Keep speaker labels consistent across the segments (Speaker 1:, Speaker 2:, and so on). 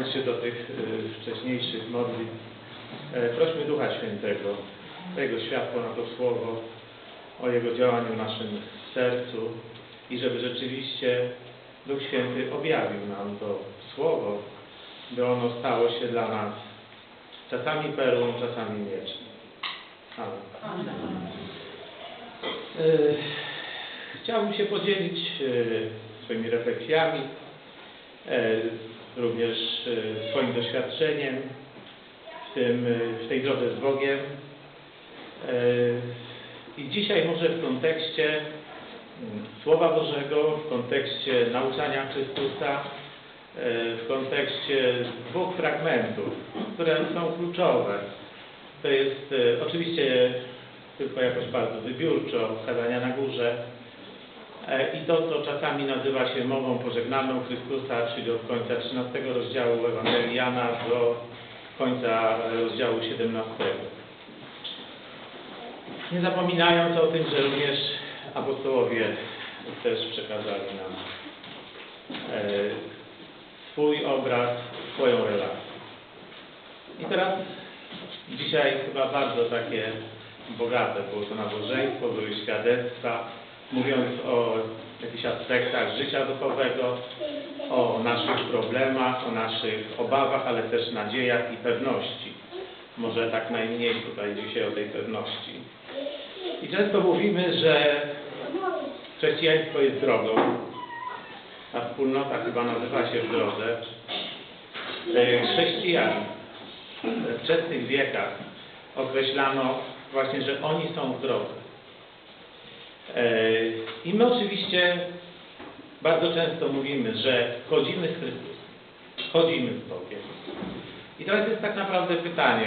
Speaker 1: dołączając się do tych y, wcześniejszych modlitw, e, prośmy Ducha Świętego, Jego światło na to Słowo, o Jego działaniu w naszym sercu i żeby rzeczywiście Duch Święty objawił nam to Słowo, by ono stało się dla nas czasami perłą, czasami mieczem. Amen. E, Chciałbym się podzielić e, swoimi refleksjami, również e, swoim doświadczeniem w, tym, e, w tej drodze z Bogiem. E, I dzisiaj może w kontekście mm, Słowa Bożego, w kontekście nauczania Chrystusa, w kontekście dwóch fragmentów, które są kluczowe. To jest oczywiście tylko jakoś bardzo wybiórczo, kazania na górze, I to, co czasami nazywa się mową pożegnaną Chrystusa, czyli od końca 13 rozdziału Ewangelii Jana do końca rozdziału 17. Nie zapominając o tym, że również apostołowie też przekazali nam e, swój obraz, swoją relację. I teraz dzisiaj chyba bardzo takie bogate było to nabożeństwo, były świadectwa, mówiąc o jakichś aspektach życia duchowego, o naszych problemach, o naszych obawach, ale też nadziejach i pewności. Może tak najmniej tutaj dzisiaj o tej pewności. I często mówimy, że chrześcijaństwo jest drogą. Ta wspólnota chyba nazywa się w drodze. E, Chrześcijan we wczesnych wiekach określano właśnie, że oni są w drodze. E, I my oczywiście bardzo często mówimy, że chodzimy z Chrystusem, chodzimy z Bogiem. I teraz jest tak naprawdę pytanie,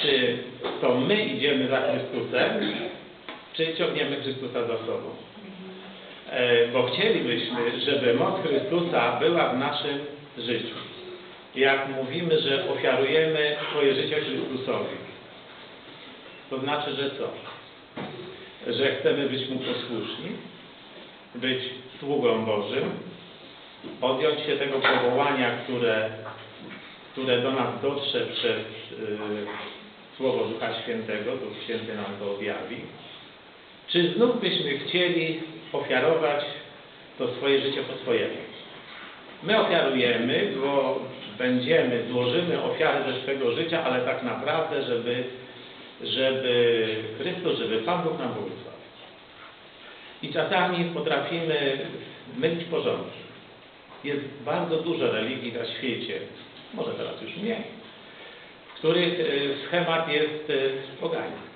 Speaker 1: czy to my idziemy za Chrystusem, czy ciągniemy Chrystusa za sobą. E, Bo chcielibyśmy, żeby moc Chrystusa była w naszym życiu. Jak mówimy, że ofiarujemy swoje życie Chrystusowi, to znaczy, że co? Że chcemy być Mu posłuszni, być sługą Bożym, podjąć się tego powołania, które, które do nas dotrze przez y, Słowo Ducha Świętego, Duch Święty nam to objawi. Czy znów byśmy chcieli ofiarować to swoje życie po swojemu? My ofiarujemy, bo będziemy, złożymy ofiarę ze swego życia, ale tak naprawdę, żeby żeby Chrystus, żeby Pan Bóg nam błogosławił. I czasami potrafimy mylić porządki. Jest bardzo dużo religii na świecie, może teraz już mniej, w których e, schemat jest e, pogański.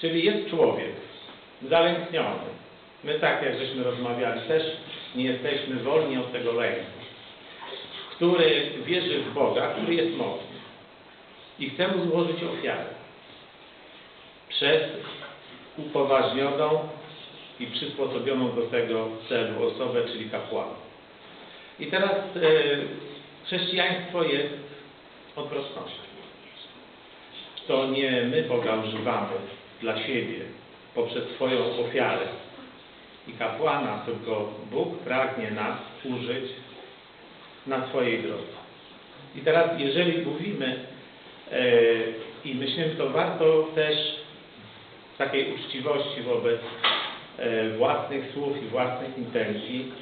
Speaker 1: Czyli jest człowiek zalękniony. My tak, jak żeśmy rozmawiali, też nie jesteśmy wolni od tego lęku. Który wierzy w Boga, który jest mocny. I chce mu złożyć ofiarę przez upoważnioną i przysposobioną do tego celu osobę, czyli kapłana. I teraz e, chrześcijaństwo jest odwrotnością. To nie my Boga używamy dla siebie poprzez swoją ofiarę i kapłana, tylko Bóg pragnie nas użyć na swojej drodze. I teraz, jeżeli mówimy e, i myślimy, to warto też takiej uczciwości wobec e, własnych słów i własnych intencji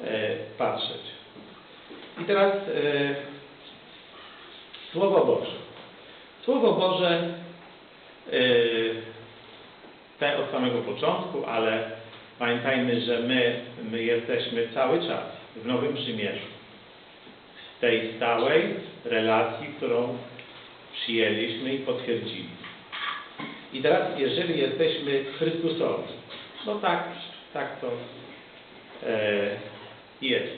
Speaker 1: e, patrzeć. I teraz e, Słowo Boże. Słowo Boże te od samego początku, ale pamiętajmy, że my, my jesteśmy cały czas w Nowym Przymierzu. W tej stałej relacji, którą przyjęliśmy i potwierdzili. I teraz, jeżeli jesteśmy Chrystusowi, no tak, tak to e, jest.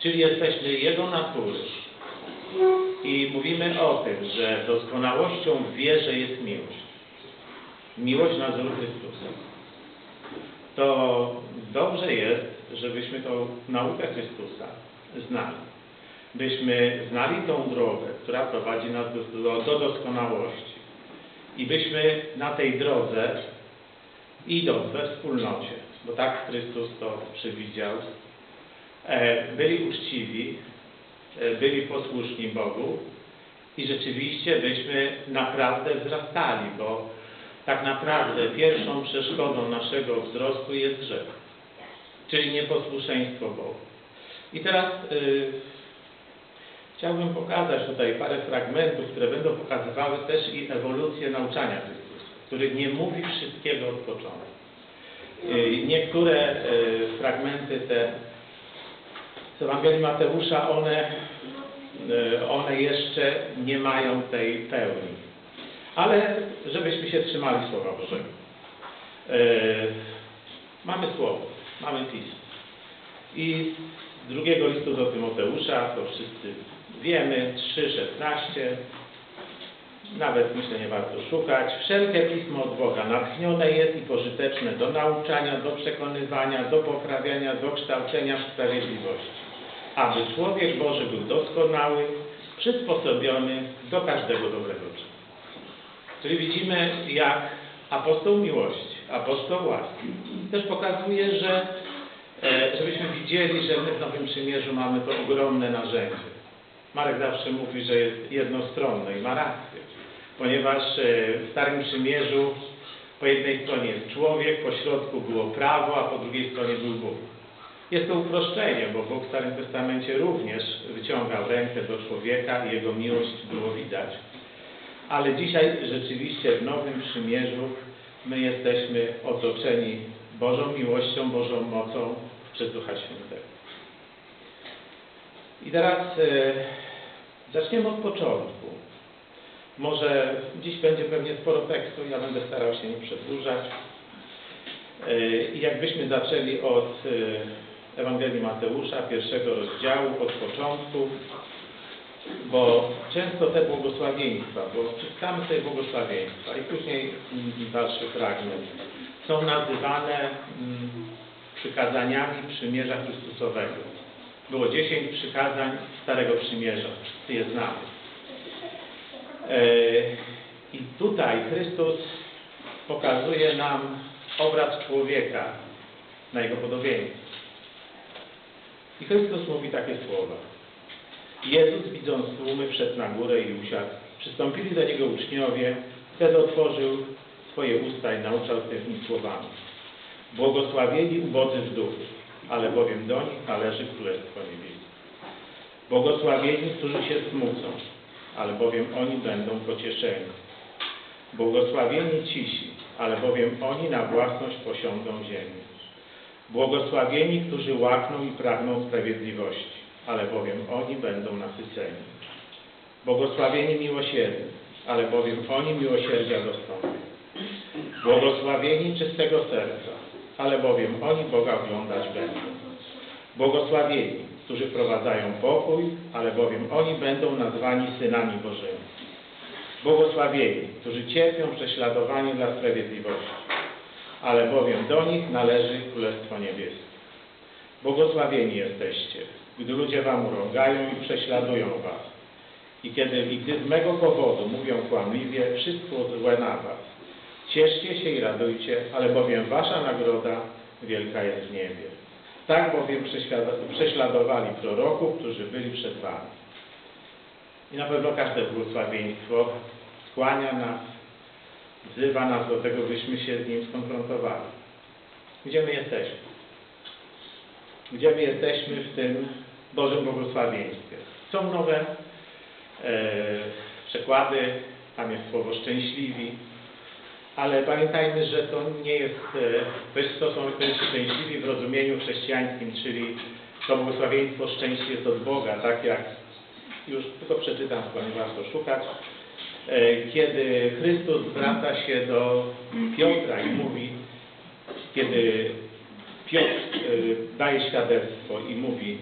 Speaker 1: Czyli jesteśmy Jego natury. I mówimy o tym, że doskonałością w wierze jest miłość. Miłość na wzór Chrystusa. To dobrze jest, żebyśmy tą naukę Chrystusa znali. Byśmy znali tą drogę, która prowadzi nas do, do, do doskonałości i byśmy na tej drodze, idąc we wspólnocie, bo tak Chrystus to przewidział, e, byli uczciwi e, byli posłuszni Bogu i rzeczywiście byśmy naprawdę wzrastali, bo tak naprawdę pierwszą przeszkodą naszego wzrostu jest grzech, czyli nieposłuszeństwo Bogu. I teraz y, chciałbym pokazać tutaj parę fragmentów, które będą pokazywały też i ewolucję nauczania Chrystusa, który nie mówi wszystkiego od początku. Niektóre y, fragmenty te z Ewangelii Mateusza, one, y, one jeszcze nie mają tej pełni. Ale żebyśmy się trzymali Słowa Bożego. Y, Mamy Słowo, mamy Pismo. I z drugiego listu do Tymoteusza, to wszyscy wiemy, 3,16, nawet myślę nie warto szukać. Wszelkie Pismo od Boga natchnione jest i pożyteczne do nauczania, do przekonywania, do poprawiania, do kształcenia w sprawiedliwości, aby człowiek Boży był doskonały, przysposobiony do każdego dobrego czynu. Czyli widzimy, jak apostoł miłości, apostoł łaski też pokazuje, że e, żebyśmy widzieli, że my w Nowym Przymierzu mamy to ogromne narzędzie. Marek zawsze mówi, że jest jednostronne i ma rację, ponieważ e, w Starym Przymierzu po jednej stronie jest człowiek, po środku było prawo, a po drugiej stronie był Bóg. Jest to uproszczenie, bo Bóg w Starym Testamencie również wyciągał rękę do człowieka i Jego miłość było widać. Ale dzisiaj rzeczywiście w Nowym Przymierzu my jesteśmy otoczeni Bożą miłością, Bożą mocą przez Ducha Świętego. I teraz e, zaczniemy od początku. Może dziś będzie pewnie sporo tekstu, ja będę starał się nie przedłużać. E, I jakbyśmy zaczęli od e, Ewangelii Mateusza, pierwszego rozdziału, od początku, bo często te błogosławieństwa, bo czytamy sobie błogosławieństwa i później mm, dalszy fragment, są nazywane mm, przykazaniami przymierza Chrystusowego. Było dziesięć przykazań Starego Przymierza, wszyscy je znamy. E, I tutaj Chrystus pokazuje nam obraz człowieka na jego podobieństwo. I Chrystus mówi takie słowa. Jezus, widząc tłumy, wszedł na górę i usiadł. Przystąpili do Niego uczniowie, wtedy otworzył swoje usta i nauczał tymi słowami. Błogosławieni ubodzy w duchu, ale bowiem do nich należy Królestwo Niebieskie. Błogosławieni, którzy się smucą, ale bowiem oni będą pocieszeni. Błogosławieni cisi, ale bowiem oni na własność posiądą ziemię. Błogosławieni, którzy łakną i pragną sprawiedliwości, ale bowiem oni będą nasyceni. Błogosławieni miłosierni, ale bowiem oni miłosierdzia dostąpią. Błogosławieni czystego serca, ale bowiem oni Boga oglądać będą. Błogosławieni, którzy prowadzają pokój, ale bowiem oni będą nazwani synami Bożymi. Błogosławieni, którzy cierpią prześladowanie dla sprawiedliwości, ale bowiem do nich należy Królestwo Niebieskie. Błogosławieni jesteście, gdy ludzie wam urągają i prześladują was. I kiedy i gdy z mego powodu mówią kłamliwie wszystko złe na was. Cieszcie się i radujcie, ale bowiem wasza nagroda wielka jest w niebie. Tak bowiem prześladowali proroków, którzy byli przed wami. I na pewno każde błogosławieństwo skłania nas, wzywa nas do tego, byśmy się z nim skonfrontowali. Gdzie my jesteśmy? Gdzie my jesteśmy w tym Bożym błogosławieństwie? Są nowe e, przekłady, tam jest słowo szczęśliwi, ale pamiętajmy, że to nie jest, e, są to jest szczęśliwi w rozumieniu chrześcijańskim, czyli to błogosławieństwo szczęście jest od Boga, tak jak już tylko przeczytam, ponieważ to szukać. E, kiedy Chrystus zwraca się do Piotra i mówi, kiedy Piotr e, daje świadectwo i mówi,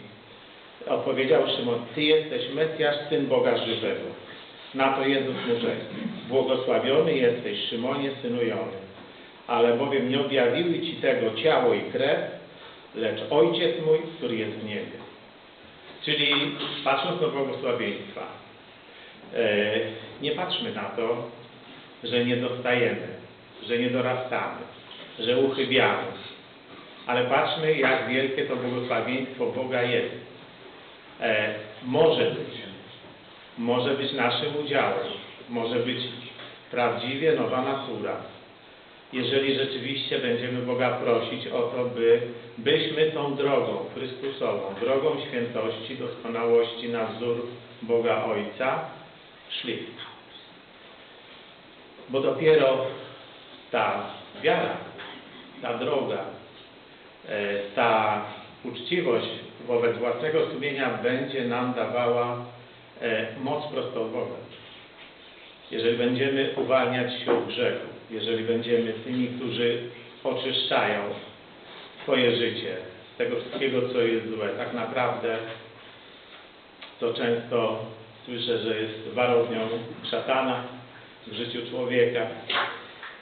Speaker 1: odpowiedział Szymon, Ty jesteś Mesjasz, Syn Boga żywego. Na to Jezus mu rzekł, błogosławiony jesteś Szymonie, synu Jony, ale bowiem nie objawiły Ci tego ciało i krew, lecz Ojciec mój, który jest w niebie. Czyli patrząc na błogosławieństwa, e, nie patrzmy na to, że nie dostajemy, że nie dorastamy, że uchybiamy, ale patrzmy, jak wielkie to błogosławieństwo Boga jest. E, może być. Może być naszym udziałem. Może być prawdziwie nowa natura. Jeżeli rzeczywiście będziemy Boga prosić o to, by byśmy tą drogą Chrystusową, drogą świętości, doskonałości na wzór Boga Ojca szli. Bo dopiero ta wiara, ta droga, e, ta uczciwość wobec własnego sumienia będzie nam dawała moc prosto Boga. Jeżeli będziemy uwalniać się od grzechu, jeżeli będziemy tymi, którzy oczyszczają swoje życie z tego wszystkiego, co jest złe, tak naprawdę to często słyszę, że jest warownią szatana w życiu człowieka,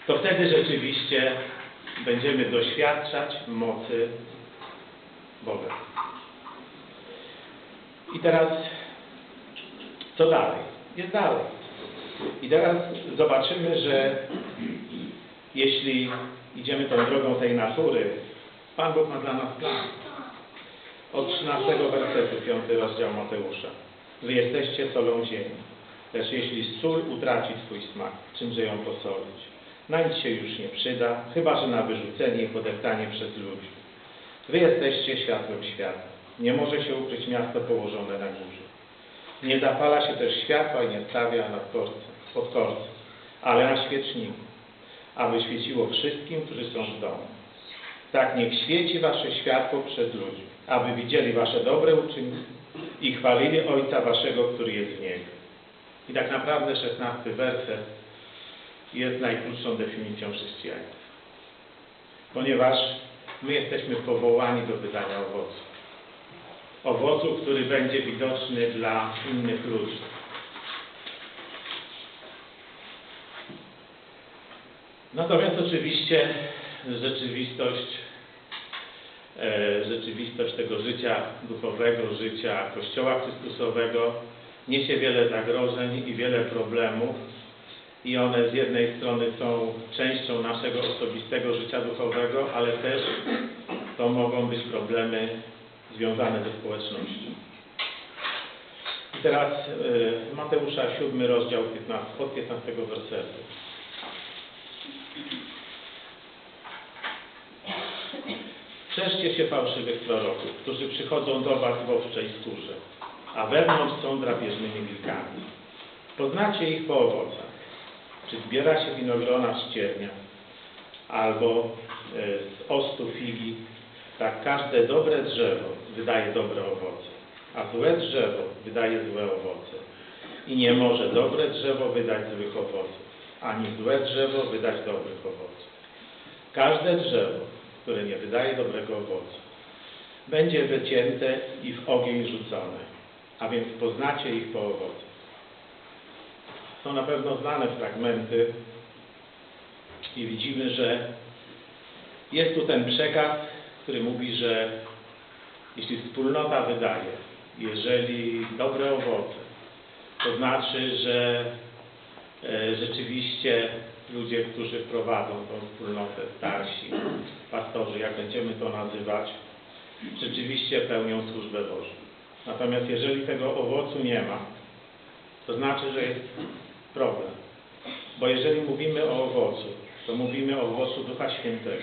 Speaker 1: to wtedy rzeczywiście będziemy doświadczać mocy Boga. I teraz co dalej? Jest dalej. I teraz zobaczymy, że jeśli idziemy tą drogą tej natury, Pan Bóg ma dla nas plan. Od 13 wersetu, 5 rozdział Mateusza. Wy jesteście solą ziemi. Lecz jeśli sól utraci swój smak, czymże ją posolić? Na nic się już nie przyda, chyba że na wyrzucenie i podeptanie przez ludzi. Wy jesteście światłem świata. Nie może się ukryć miasto położone na górze. Nie zapala się też światła i nie stawia nad korcem, pod ale na świeczniku, aby świeciło wszystkim, którzy są w domu. Tak niech świeci wasze światło przed ludźmi, aby widzieli wasze dobre uczynki i chwalili Ojca waszego, który jest w niebie. I tak naprawdę szesnasty werset jest najkrótszą definicją chrześcijaństwa. Ponieważ my jesteśmy powołani do wydania owocu. Owocu, który będzie widoczny dla innych ludzi. Natomiast oczywiście rzeczywistość, e, rzeczywistość tego życia duchowego, życia Kościoła Chrystusowego niesie wiele zagrożeń i wiele problemów i one z jednej strony są częścią naszego osobistego życia duchowego, ale też to mogą być problemy związane ze społecznością. I teraz y, Mateusza 7 rozdział 15, od 15 wersetu. Strzeżcie się fałszywych proroków, którzy przychodzą do was w owczej skórze, a wewnątrz są drapieżnymi wilkami. Poznacie ich po owocach. Czy zbiera się winogrona z ciernia, albo e, z ostu figi, tak każde dobre drzewo wydaje dobre owoce, a złe drzewo wydaje złe owoce. I nie może dobre drzewo wydać złych owoców, ani złe drzewo wydać dobrych owoców. Każde drzewo, które nie wydaje dobrego owocu, będzie wycięte i w ogień rzucone, a więc poznacie ich po owocach. Są na pewno znane fragmenty i widzimy, że jest tu ten przekaz, który mówi, że jeśli wspólnota wydaje, jeżeli dobre owoce, to znaczy, że e, rzeczywiście ludzie, którzy prowadzą tą wspólnotę, starsi, pastorzy, jak będziemy to nazywać, rzeczywiście pełnią służbę Bożą. Natomiast jeżeli tego owocu nie ma, to znaczy, że jest problem. Bo jeżeli mówimy o owocu, to mówimy o owocu Ducha Świętego.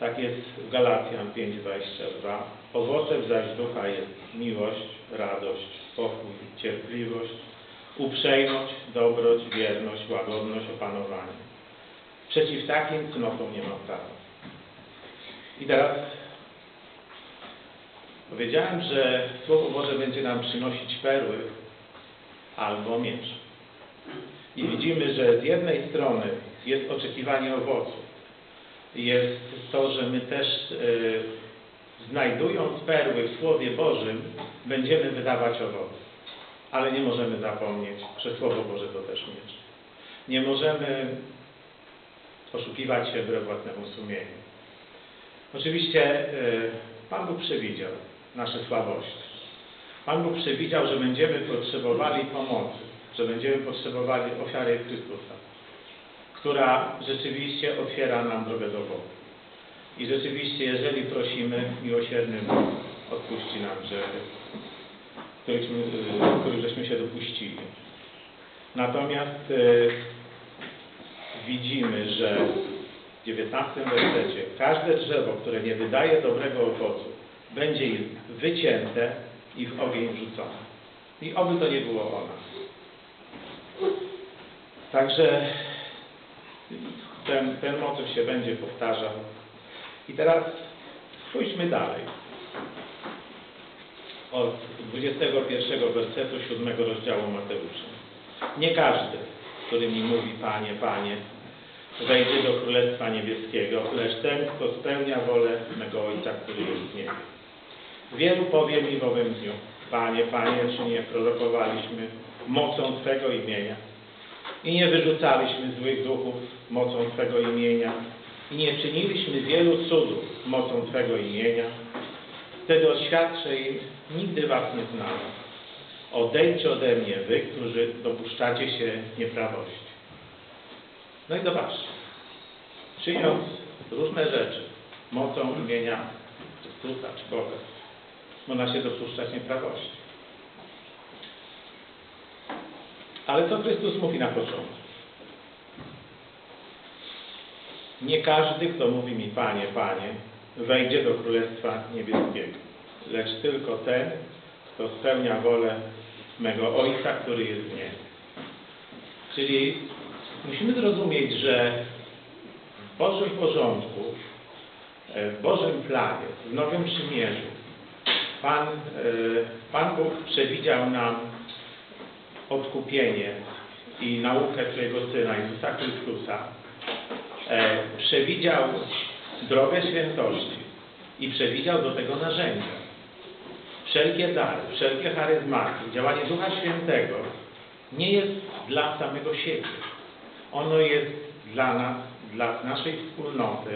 Speaker 1: Tak jest w Galacjan 5:22. Owocem zaś Ducha jest miłość, radość, spokój, cierpliwość, uprzejmość, dobroć, wierność, łagodność, opanowanie. Przeciw takim cnotom nie ma prawa. I teraz powiedziałem, że Słowo Boże będzie nam przynosić perły albo miecz. I widzimy, że z jednej strony jest oczekiwanie owocu. Jest to, że my też y, znajdując perły w Słowie Bożym, będziemy wydawać owoce. Ale nie możemy zapomnieć, że Słowo Boże to też miecz. Nie możemy oszukiwać się wbrew własnemu sumieniu. Oczywiście y, Pan Bóg przewidział nasze słabości. Pan Bóg przewidział, że będziemy potrzebowali pomocy, że będziemy potrzebowali ofiary Chrystusa, która rzeczywiście otwiera nam drogę do Boga. I rzeczywiście, jeżeli prosimy, miłosierny Bóg odpuści nam grzechy. y, których żeśmy się dopuścili. Natomiast y, widzimy, że w 19 wersecie każde drzewo, które nie wydaje dobrego owocu, będzie wycięte i w ogień wrzucone. I oby to nie było o nas. Także ten, ten motyw się będzie powtarzał. I teraz spójrzmy dalej. Od 21 wersetu 7 rozdziału Mateusza. Nie każdy, który mi mówi Panie, Panie, wejdzie do Królestwa Niebieskiego, lecz ten, kto spełnia wolę mego Ojca, który jest w niebie. Wielu powie mi w owym dniu, Panie, Panie, czy nie prorokowaliśmy mocą Twego imienia i nie wyrzucaliśmy złych duchów mocą Twego imienia i nie czyniliśmy wielu cudów mocą Twego imienia, wtedy oświadczę im, nigdy Was nie znałem. Odejdźcie ode mnie, Wy, którzy dopuszczacie się nieprawości. No i zobaczcie, czyniąc różne rzeczy mocą imienia Chrystusa czy Boga, można się dopuszczać nieprawości. Ale co Chrystus mówi na początku? Nie każdy, kto mówi mi Panie, Panie, wejdzie do Królestwa Niebieskiego, lecz tylko ten, kto spełnia wolę mego Ojca, który jest w niebie. Czyli musimy zrozumieć, że w Bożym porządku, e, w Bożym planie, w Nowym Przymierzu, Pan, e, Pan Bóg przewidział nam odkupienie i naukę swojego Syna Jezusa Chrystusa, e, przewidział drogę świętości i przewidział do tego narzędzia. Wszelkie dary, wszelkie charyzmaty, działanie Ducha Świętego nie jest dla samego siebie. Ono jest dla nas, dla naszej wspólnoty,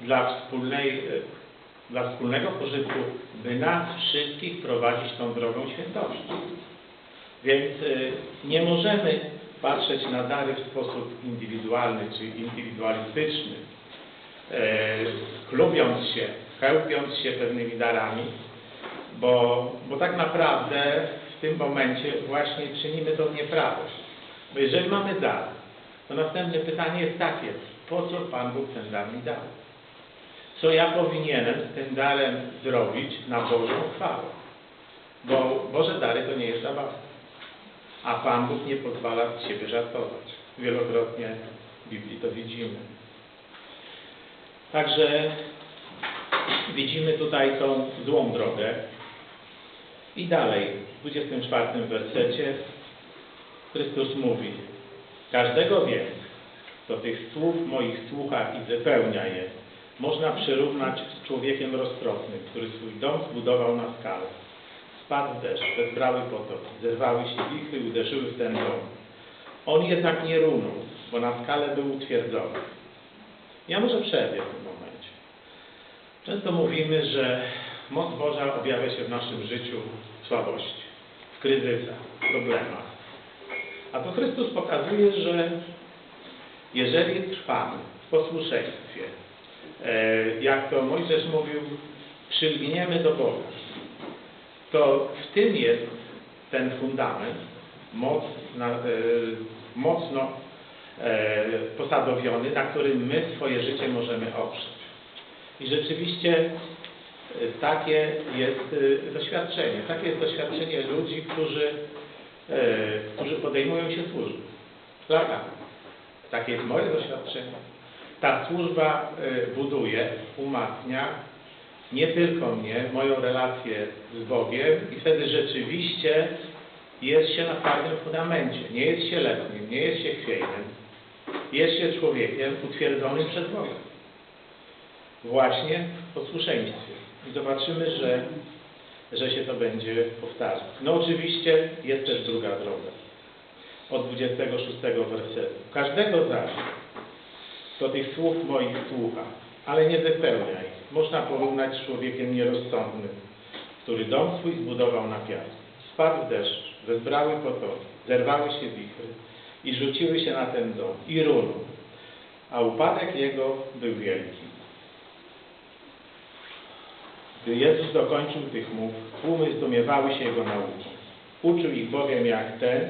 Speaker 1: dla, wspólnej, e, dla wspólnego pożytku, by nas wszystkich prowadzić tą drogą świętości. Więc y, nie możemy patrzeć na dary w sposób indywidualny czy indywidualistyczny, e, klubiąc się, chełpiąc się pewnymi darami, bo, bo tak naprawdę w tym momencie właśnie czynimy tą nieprawość. Bo jeżeli mamy dar, to następne pytanie jest takie, po co Pan Bóg ten dar mi dał? Co ja powinienem z tym darem zrobić na Bożą chwałę? Bo Boże dary to nie jest zabawa. A Pan Bóg nie pozwala siebie żartować. Wielokrotnie w Biblii to widzimy. Także widzimy tutaj tą złą drogę. I dalej, w 24 wersecie Chrystus mówi Każdego więc, kto tych słów moich słucha i wypełnia je, można przyrównać z człowiekiem roztropnym, który swój dom zbudował na skalę. Spadł deszcz, wezbrały potoki, zerwały się wichry i uderzyły w ten dom. On jednak nie runął, bo na skalę był utwierdzony. Ja może przerwie w tym momencie. Często mówimy, że moc Boża objawia się w naszym życiu w słabości, w kryzysach, w problemach. A to Chrystus pokazuje, że jeżeli trwamy w posłuszeństwie, e, jak to Mojżesz mówił, przylgniemy do Boga, to w tym jest ten fundament mocno, e, mocno e, posadowiony, na którym my swoje życie możemy oprzeć. I rzeczywiście e, takie jest doświadczenie. Takie jest doświadczenie ludzi, którzy, którzy podejmują się służby. Prawda? Takie jest moje doświadczenie. Ta służba buduje, umacnia, nie tylko mnie, moją relację z Bogiem i wtedy rzeczywiście jest się na twardym fundamencie. Nie jest się letnim, nie jest się chwiejnym. Jest się człowiekiem utwierdzonym przez Boga. Właśnie w posłuszeństwie. I zobaczymy, że, że się to będzie powtarzać. No oczywiście jest też druga droga. Od 26 wersetu. Każdego zaś, kto tych słów moich słucha, ale nie wypełnia ich, można porównać z człowiekiem nierozsądnym, który dom swój zbudował na piasku. Spadł deszcz, wezbrały potoki, zerwały się wichry i rzuciły się na ten dom i runął, a upadek jego był wielki. Gdy Jezus dokończył tych mów, tłumy zdumiewały się Jego nauką Uczył ich bowiem jak ten,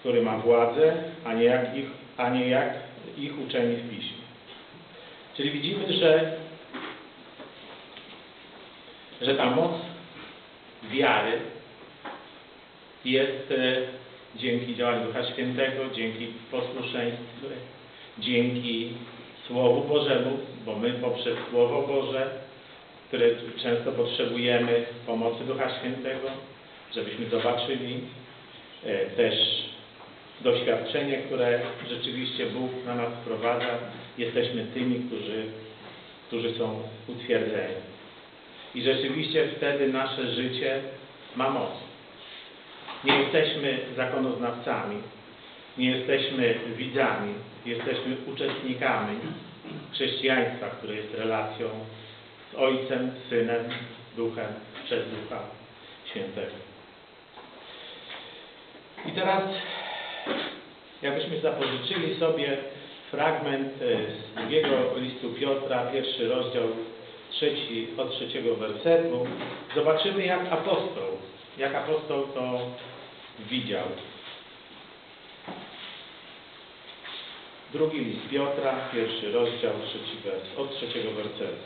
Speaker 1: który ma władzę, a nie jak ich, a nie jak ich uczeni w piśmie. Czyli widzimy, że, że ta moc wiary jest e, dzięki działaniu Ducha Świętego, dzięki posłuszeństwu, dzięki Słowu Bożemu, bo my poprzez Słowo Boże, które często potrzebujemy pomocy Ducha Świętego, żebyśmy zobaczyli e, też doświadczenie, które rzeczywiście Bóg na nas wprowadza. Jesteśmy tymi, którzy, którzy są utwierdzeni. I rzeczywiście wtedy nasze życie ma moc. Nie jesteśmy zakonoznawcami, nie jesteśmy widzami, jesteśmy uczestnikami chrześcijaństwa, które jest relacją z Ojcem, Synem, Duchem, przez Ducha Świętego. I teraz, jakbyśmy zapożyczyli sobie fragment e, z drugiego listu Piotra, pierwszy rozdział, trzeci, od trzeciego wersetu, zobaczymy jak apostoł, jak apostoł to widział. Drugi list Piotra, pierwszy rozdział, trzeci wers, od trzeciego wersetu.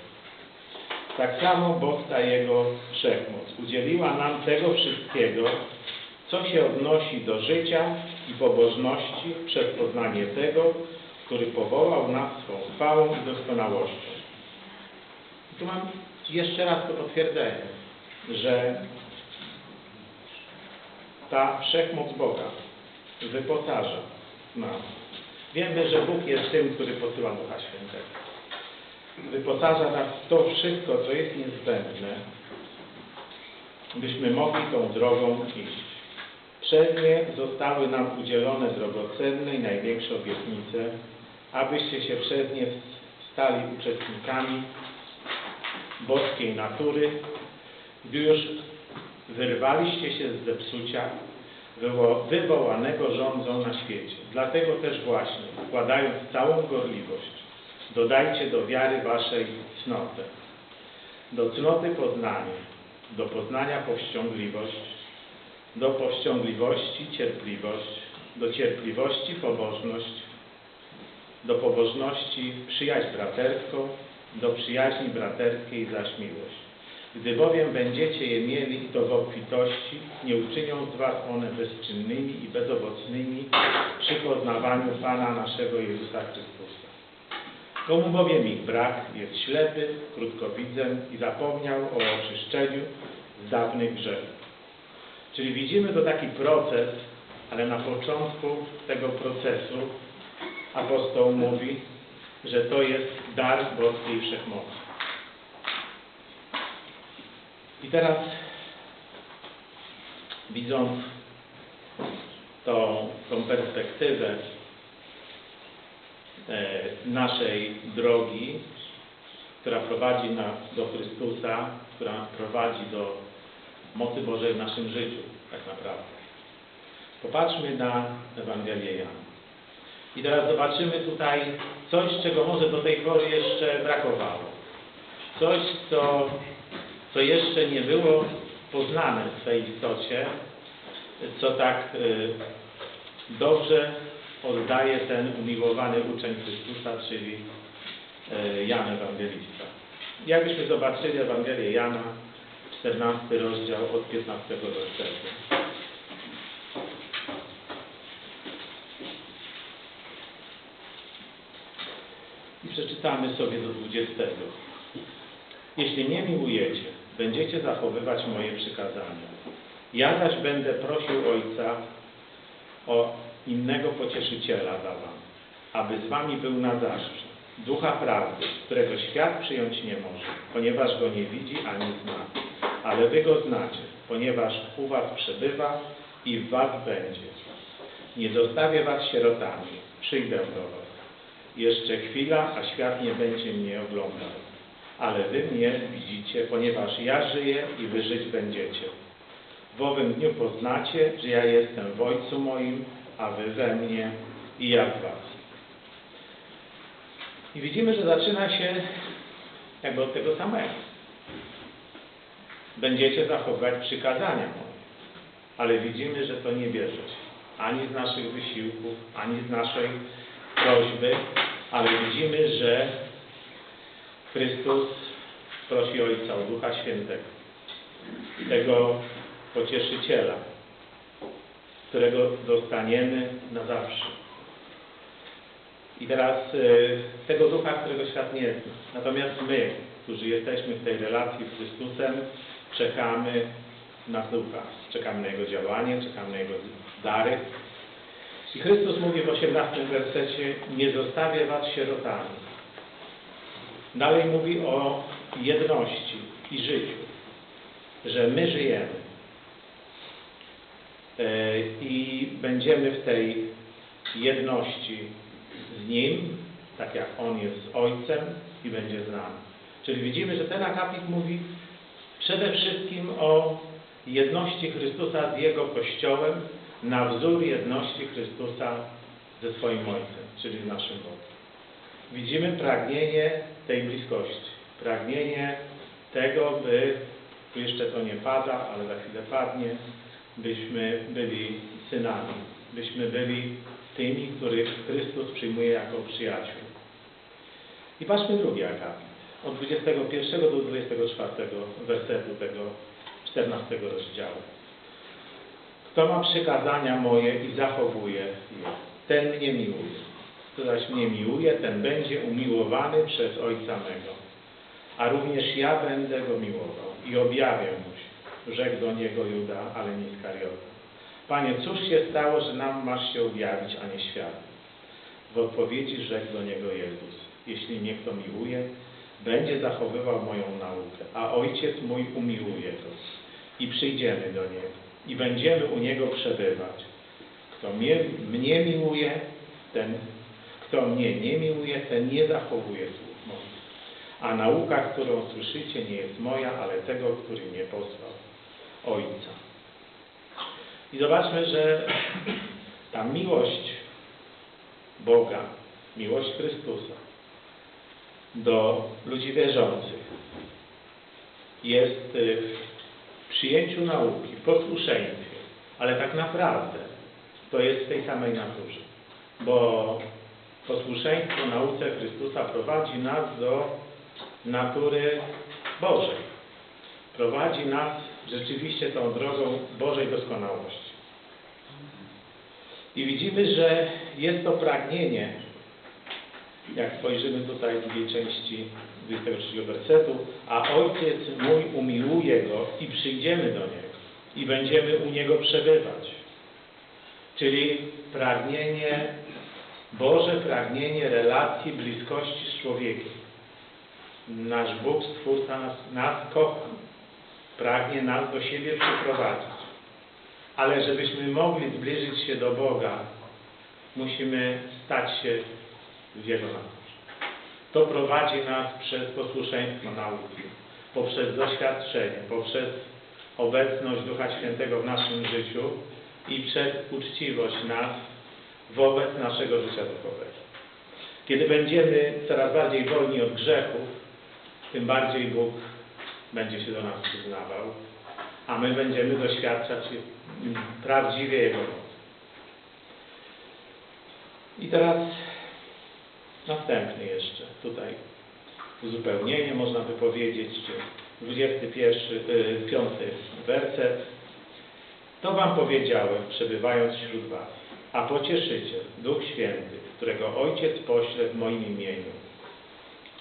Speaker 1: Tak samo Bóg ta Jego wszechmoc udzieliła nam tego wszystkiego, co się odnosi do życia i pobożności przez poznanie tego, który powołał nas swą chwałą i doskonałością. Tu mam jeszcze raz to potwierdzenie, że ta wszechmoc Boga wyposaża nas. Wiemy, że Bóg jest tym, który posyła Ducha Świętego. Wyposaża nas w to wszystko, co jest niezbędne, byśmy mogli tą drogą iść. Przez nie zostały nam udzielone drogocenne i największe obietnice, abyście się przez nie stali uczestnikami boskiej natury, gdy już wyrwaliście się z zepsucia wywo wywołanego rządzą na świecie. Dlatego też właśnie, wkładając całą gorliwość, dodajcie do wiary waszej cnotę, do cnoty poznanie, do poznania powściągliwość, do powściągliwości cierpliwość, do cierpliwości pobożność, do pobożności przyjaźń braterską, do przyjaźni braterskiej zaś miłość. Gdy bowiem będziecie je mieli to w obfitości, nie uczynią z was one bezczynnymi i bezowocnymi przy poznawaniu Pana naszego Jezusa Chrystusa. Komu bowiem ich brak, jest ślepy, krótkowidzem i zapomniał o oczyszczeniu z dawnych grzechów. Czyli widzimy to taki proces, ale na początku tego procesu apostoł mówi, że to jest dar boskiej wszechmocy. I teraz widząc tą, tą perspektywę e, naszej drogi, która prowadzi nas do Chrystusa, która prowadzi do mocy Bożej w naszym życiu, tak naprawdę. Popatrzmy na Ewangelię Jana. I teraz zobaczymy tutaj coś, czego może do tej pory jeszcze brakowało. Coś, co co jeszcze nie było poznane w swej istocie, co tak y, dobrze oddaje ten umiłowany uczeń Chrystusa, czyli y, Jan Ewangelista. Jakbyśmy zobaczyli Ewangelię Jana, 14 rozdział od 15 wersetu. I przeczytamy sobie do 20. Jeśli mnie miłujecie, będziecie zachowywać moje przykazania. Ja zaś będę prosił Ojca o innego pocieszyciela za wam, aby z wami był na zawsze. Ducha prawdy, którego świat przyjąć nie może, ponieważ go nie widzi ani zna. Ale wy go znacie, ponieważ u was przebywa i w was będzie. Nie zostawię was sierotami, przyjdę do was. Jeszcze chwila, a świat nie będzie mnie oglądał ale wy mnie widzicie, ponieważ ja żyję i wy żyć będziecie. W owym dniu poznacie, że ja jestem w Ojcu moim, a wy we mnie i ja w was. I widzimy, że zaczyna się jakby od tego samego. Będziecie zachowywać przykazania moje. ale widzimy, że to nie bierze się ani z naszych wysiłków, ani z naszej prośby, ale widzimy, że Chrystus prosi Ojca o Ducha Świętego, tego pocieszyciela, którego dostaniemy na zawsze. I teraz y, tego ducha, którego świat nie zna. Natomiast my, którzy jesteśmy w tej relacji z Chrystusem, czekamy na ducha. Czekamy na Jego działanie, czekamy na Jego dary. I Chrystus mówi w 18 wersecie, nie zostawię was sierotami. Dalej mówi o jedności i życiu, że my żyjemy e, i będziemy w tej jedności z Nim, tak jak On jest z Ojcem i będzie z nami. Czyli widzimy, że ten akapit mówi przede wszystkim o jedności Chrystusa z Jego Kościołem na wzór jedności Chrystusa ze swoim Ojcem, czyli z naszym Bogiem. Widzimy pragnienie tej bliskości, pragnienie tego, by, tu jeszcze to nie pada, ale za chwilę padnie, byśmy byli synami, byśmy byli tymi, których Chrystus przyjmuje jako przyjaciół. I patrzmy drugi akapit, od 21 do 24 wersetu tego 14 rozdziału. Kto ma przykazania moje i zachowuje je, ten mnie miłuje. Kto zaś mnie miłuje, ten będzie umiłowany przez Ojca mego. A również ja będę go miłował i objawię mu się. Rzekł do niego Juda, ale nie Iskariota. Panie, cóż się stało, że nam masz się objawić, a nie świat? W odpowiedzi rzekł do niego Jezus. Jeśli mnie kto miłuje, będzie zachowywał moją naukę, a Ojciec mój umiłuje go. I przyjdziemy do Niego i będziemy u Niego przebywać. Kto mnie, mnie miłuje, ten, kto mnie nie miłuje, ten nie zachowuje słów moich. A nauka, którą słyszycie, nie jest moja, ale tego, który mnie posłał, Ojca. I zobaczmy, że ta miłość Boga, miłość Chrystusa do ludzi wierzących jest y, w przyjęciu nauki, w posłuszeństwie, ale tak naprawdę to jest w tej samej naturze, bo posłuszeństwo nauce Chrystusa prowadzi nas do natury Bożej. Prowadzi nas rzeczywiście tą drogą Bożej doskonałości. I widzimy, że jest to pragnienie, jak spojrzymy tutaj w drugiej części 23 wersetu, a Ojciec mój umiłuje Go i przyjdziemy do Niego i będziemy u Niego przebywać. Czyli pragnienie, Boże pragnienie relacji, bliskości z człowiekiem. Nasz Bóg, Stwórca nas, nas kocha. Pragnie nas do siebie przyprowadzić. Ale żebyśmy mogli zbliżyć się do Boga, musimy stać się w Jego naturze. To prowadzi nas przez posłuszeństwo nauki, poprzez doświadczenie, poprzez obecność Ducha Świętego w naszym życiu i przez uczciwość nas wobec naszego życia duchowego. Kiedy będziemy coraz bardziej wolni od grzechów, tym bardziej Bóg będzie się do nas przyznawał, a my będziemy doświadczać prawdziwie Jego mocy. I teraz następny jeszcze tutaj uzupełnienie, można by powiedzieć, czy 21, 5 werset. To wam powiedziałem, przebywając wśród was, a pocieszyciel, Duch Święty, którego Ojciec pośle w moim imieniu.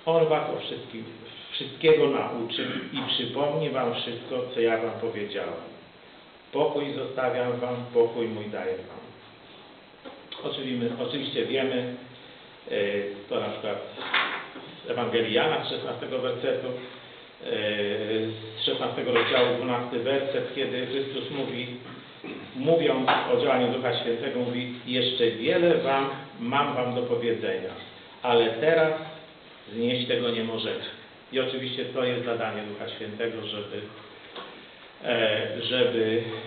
Speaker 1: On was o wszystkim, wszystkiego nauczy i przypomni wam wszystko, co ja wam powiedziałem. Pokój zostawiam wam, pokój mój daję wam. Oczywiście wiemy, to na przykład z Ewangelii Jana z 16 wersetu, z 16 rozdziału 12 werset, kiedy Chrystus mówi, mówiąc o działaniu Ducha Świętego, mówi jeszcze wiele wam, mam wam do powiedzenia, ale teraz znieść tego nie możecie. I oczywiście to jest zadanie Ducha Świętego, żeby, żeby